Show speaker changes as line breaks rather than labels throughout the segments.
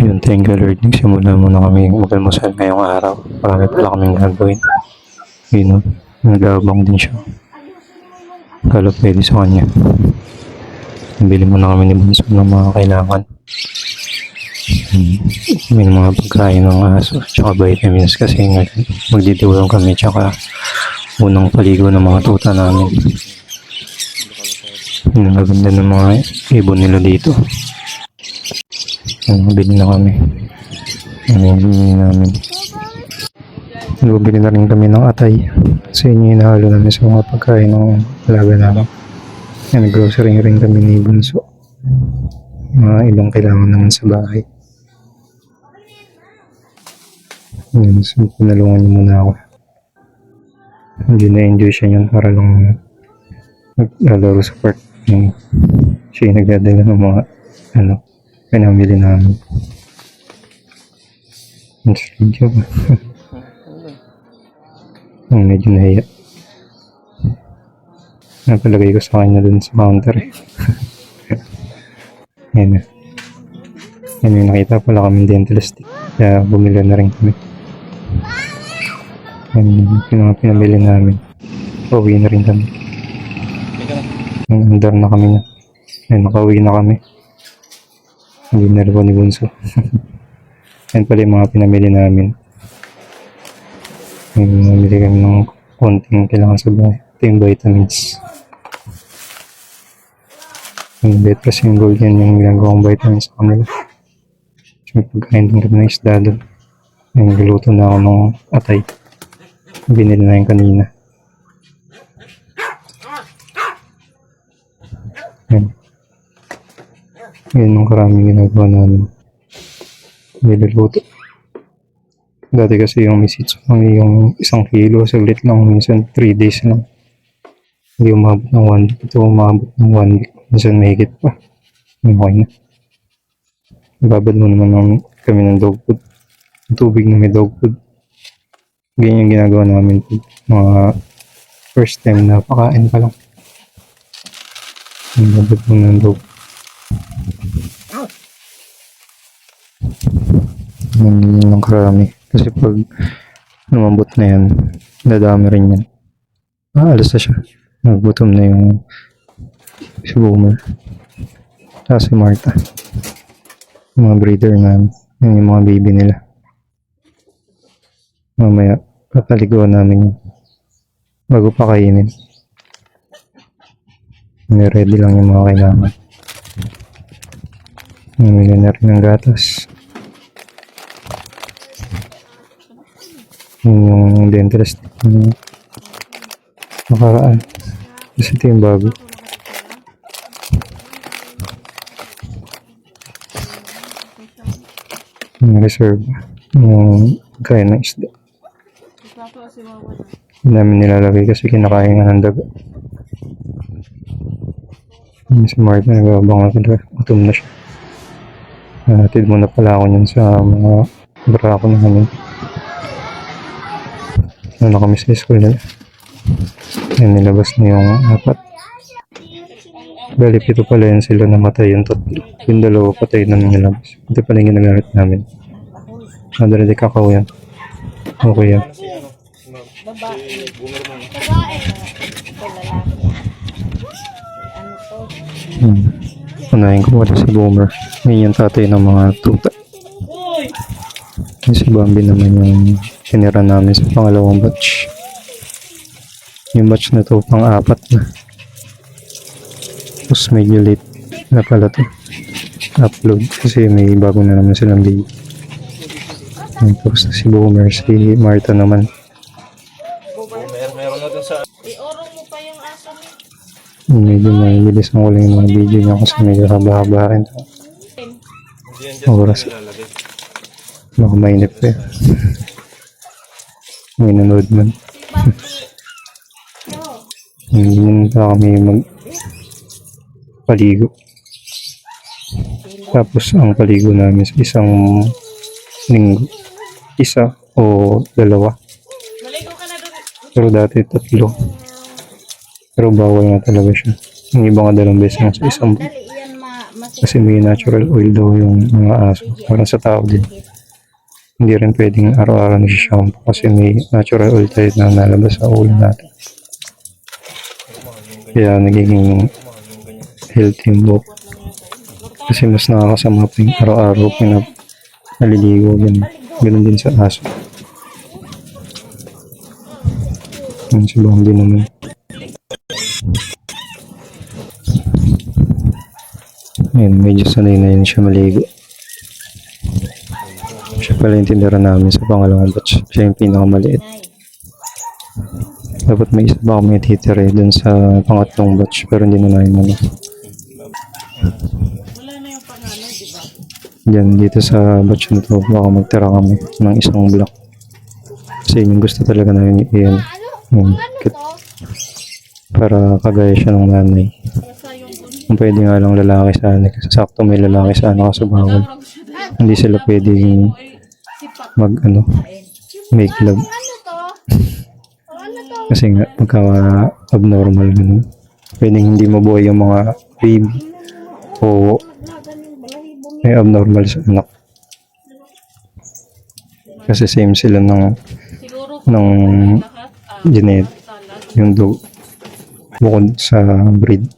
Ayun, thank you Lord. Nagsimula muna kami mag-almusal ngayong araw. Marami pala kaming gagawin. Yun, no? nag-aabang din siya. Kala pwede sa kanya. Bili muna kami ni Bunso ng mga kailangan. Hmm. May mga pagkain ng aso, tsaka vitamins kasi ngayon magdidiwang kami, tsaka unang paligo ng mga tuta namin. Ang gaganda ng mga ibon nila dito. Ano, bili na kami. Ano yung bili namin. Bumili na rin kami ng atay. Kasi yun yung hinahalo namin sa mga pagkain ng alaga namin. Yan, grocery rin kami ni Bunso. Mga ibang kailangan naman sa bahay. Yan, so pinalungan niyo muna ako. Hindi na-enjoy siya yun para lang naglalaro sa park. Yung, siya yung nagdadala ng mga ano, pinamili namin. Ang studio ba? Ang medyo nahiya. Napalagay ko sa kanya dun sa counter eh. Yan na. Yan yung nakita pala kami dentalist. Kaya bumili na rin kami. Yan yung pinamili namin. Pauwi na rin kami. Andar na kami na. Yan, nakauwi na kami. Rin po ni Bunso. Yan pala yung mga pinamili namin. Yung namili kami ng konting kailangan sa bahay. Ito yung vitamins. Yung Betras yung gold yan yung ginagawang vitamins sa kanila. So, may pagkain din kami ng isda doon. Yung niluto na ako ng atay. Binili na yung kanina. Yan yung karaming ginagawa namin. Niluluto. Dati kasi yung misits lang yung isang kilo, saglit lang, minsan 3 days lang. Hindi umabot ng 1 week. Ito umabot ng 1 week. Minsan mahigit pa. Okay na. Babad mo naman ng, kami ng dog food. Tubig na may dog food. Ganyan yung ginagawa namin mga first time na pakain pa lang. Babad mo ng dog Hindi lang karami. Kasi pag lumambot na yan, dadami rin yan. Ah, alas na siya. Naggutom na yung si Boomer. Saka si Martha. Yung mga breeder namin. Yan yung mga baby nila. Mamaya, papaliguan namin yun. Bago pa kainin. May ready lang yung mga kailangan. Namili na rin ng gatas. Yung dentist. Yung nakaraan. Kasi ito yung bago. Yung reserve. Yung kaya ng isda. Hindi namin nilalagay kasi kinakain ng. Yung si nag-abang na sila. Gutom na siya. Hatid muna pala ako niyan sa mga brako namin. Ano kami sa school nila. Yan, nilabas na yung apat. Bali, pito pala yun sila namatay yung tatlo. Yung dalawa patay na nilabas. Ito pala yung ginagamit namin. Madali di kakao yan. Okay yan.
Babae. Babae. Ano to?
Hmm. Unahin ko wala si Boomer. Ngayon tatay ng mga tuta. Yung si Bambi naman yung sinira namin sa pangalawang batch. Yung batch na to pang apat na. Tapos medyo late na pala to. Upload kasi may bago na naman silang baby. Yung Tapos na si Boomer, si Martha naman. Medyo mabilis ang uling yung mga video niya kasi medyo haba-haba rin. Oras. Baka mainip yun. May nanood man. Hindi pa kami mag paligo. Tapos ang paligo namin sa isang linggo. Isa o dalawa.
Na.
Pero dati tatlo. Pero bawal na talaga siya. Yung iba nga dalawang beses na sa isang Kasi may natural oil daw yung mga aso. Parang sa tao din. Hindi rin pwedeng araw-araw nag-shampoo kasi may natural oil tayo na nalabas sa ulo natin. Kaya nagiging healthy buhok. Kasi mas nakakasama pa yung araw-araw pinap naliligo. Ganun. Ganun din sa aso. Yan si Bambi naman. Ayun, medyo sanay na yun siya maligo. Siya pala yung tindera namin sa pangalawang batch. Siya yung pinakamaliit. Dapat may isa pa kami titira eh, dun sa pangatlong batch pero hindi na namin ano.
Wala na yung pangalan, di ba?
Diyan dito sa batch na to baka magtira kami ng isang block. Kasi yun yung gusto talaga namin i-ano. Yung kit. Para kagaya siya ng nanay. Kung pwede nga lang lalaki sana kasi sakto may lalaki sana kasi bawal. Hindi sila pwedeng. Mag ano, make love. Kasi nga, pagka abnormal ganun. Pwedeng hindi mabuhay yung mga baby o may abnormal sa anak. Kasi same sila ng ng
salad.
yung dog. Bukod sa breed.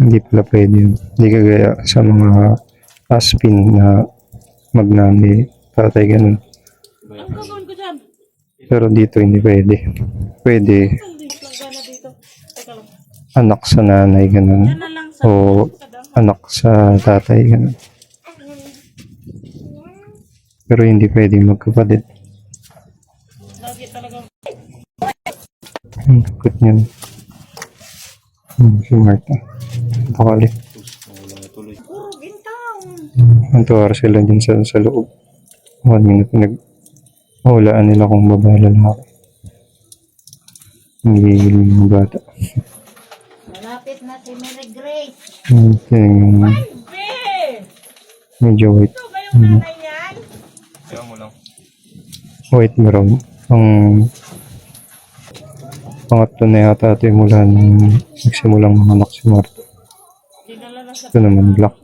Hindi pala pwede yun. Hindi kagaya sa mga aspin na magnani, tatay ganun. Pero dito hindi pwede. Pwede anak sa nanay ganun. O anak sa tatay ganun. Pero hindi pwede magkapatid. Ang kapit niyan. Hmm, si Marta.
Puro bintang.
Ang tuwar sila dyan sa, sa loob. One minute nag Walaan nila kung babae lalaki. Hindi yung bata.
Malapit na si Mary Grace.
Be!
medyo white.
Ito ba yung nanay niyan?
White brown. Ang pangatlo na yata ito yung mula nung nagsimulang manganak si Marta. Ito naman black.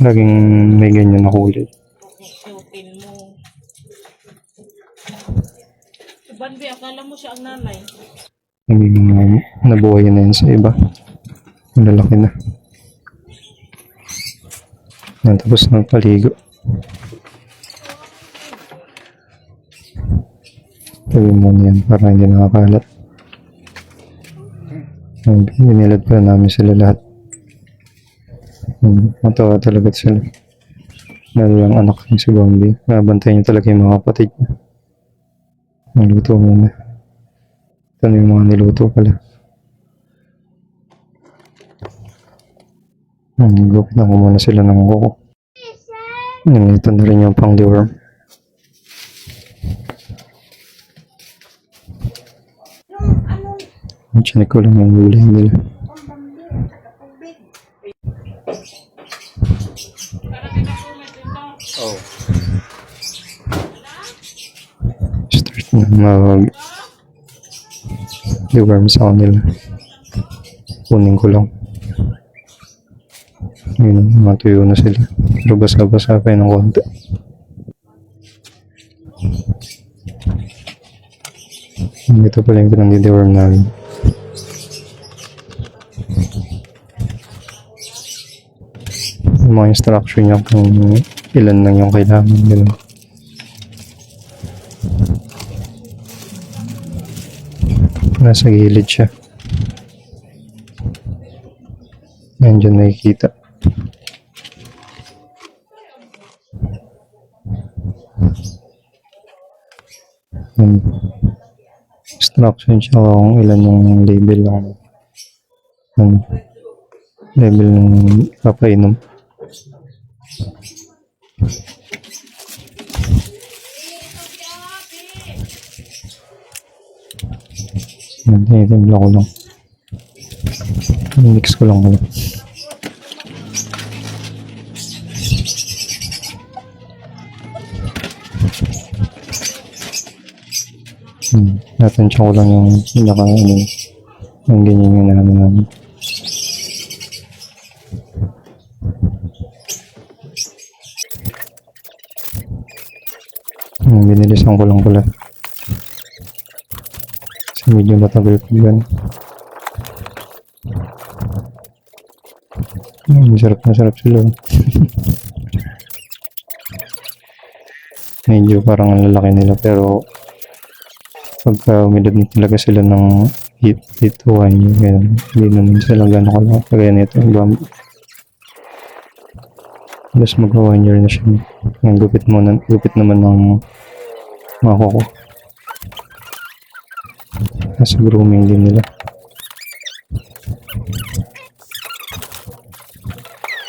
Laging may ganyan na kulay.
Akala mo siya ang nanay.
Naging um, nabuhay na yun sa iba. Ang lalaki na. Yan, tapos ng paligo. Tabi mo yan para hindi nakakalat. Yan, Binilad pa namin sila lahat. Hmm, Matawa talaga sila. Lalo yung anak niya si Bambi. Nabantayan niya talaga yung mga kapatid niya. Naluto muna. Ito na yung mga niluto pala. Hmm, gupit na muna sila ng kuko. Hmm, ito na rin yung pang deworm. Chinik ko lang yung gulay nila. Start na mag deworm sa kanila. Kunin ko lang. Yun, matuyo na sila. Pero basa-basa pa ng konti. Ito pala yung pinang-deworm namin. Yung mga instruction niya kung ilan lang yung kailangan. Ganun. Nasa gilid siya. Yan dyan nakikita. Yan. Instruction siya kung ilan yung label ng ano, label ng papainom. Yan, tinitimla ko lang. Mix ko lang ulit. Hmm, natensya ko lang yung pinaka, ano, yung ganyan yung namin namin. Hmm, binilisan ko lang pala. Medyo matagal ko yun. Mm, sarap na sarap sila. medyo parang ang lalaki nila pero pagka umidad na talaga sila ng 8, 8 to 1 year, ganun. Hindi naman sila gano'n kalaki. Kagaya nito, ang Bambi. Halos mag 1 year na siya. Ang gupit mo na, gupit naman ng mga kuko. Nasa grooming din nila.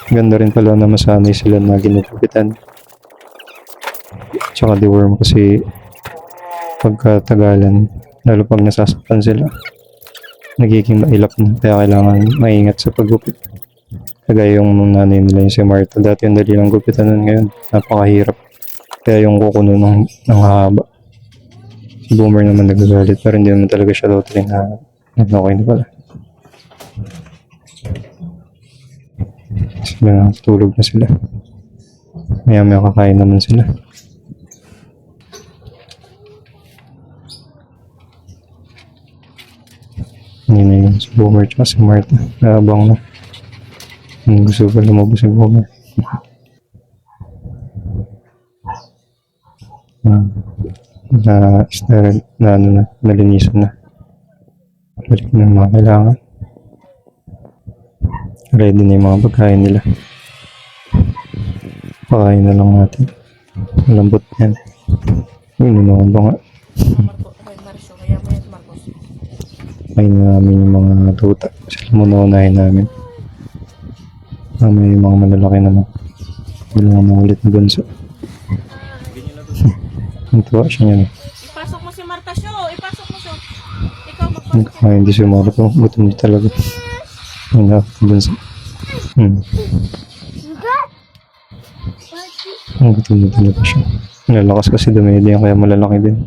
Ganda rin pala na masanay sila na ginugupitan. Tsaka deworm kasi pagkatagalan, lalo pag nasasaktan sila, nagiging mailap na. Kaya kailangan maingat sa paggupit. Kagaya yung nanay nila yung si Martha. Dati yung dali lang gupitan nun ngayon. Napakahirap. Kaya yung kuko ng, ng haba. Boomer naman nagagalit pero hindi naman talaga siya totally na okay na pala. Sila tulog na sila. Maya maya kakain naman sila. Hindi na yun. Si Boomer tsaka si Martha. Naabang na. Ang gusto pa lumabas si Boomer. Ah, na sterile na ano na nalinisan na. Balik na yung mga kailangan. Ready na yung mga pagkain nila. Pakain na lang natin. Malambot yan.
Kaya mo yan, Marcos.
pakain na namin yung mga tuta. Sila muna unahin namin. Mamaya yung mga malalaki naman wala na ulit na bunso ang tuwa siya yan
Ipasok mo si Marta Show, ipasok mo siya. Ikaw magpasok.
Ay, hindi siya makato. Gutom niya talaga. Ay, nakakabunsa. Hmm. Ang gutom niya talaga siya. Lalakas kasi dumedi yan, kaya malalaki din.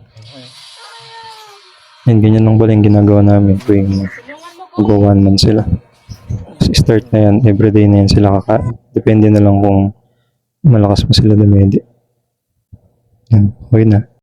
Yan, ganyan lang pala yung ginagawa namin tuwing
Tulungan mo ko.
mag one month sila. Kasi start na yan, everyday na yan sila kakain. Depende na lang kung malakas pa sila dumedi. Yan, okay na.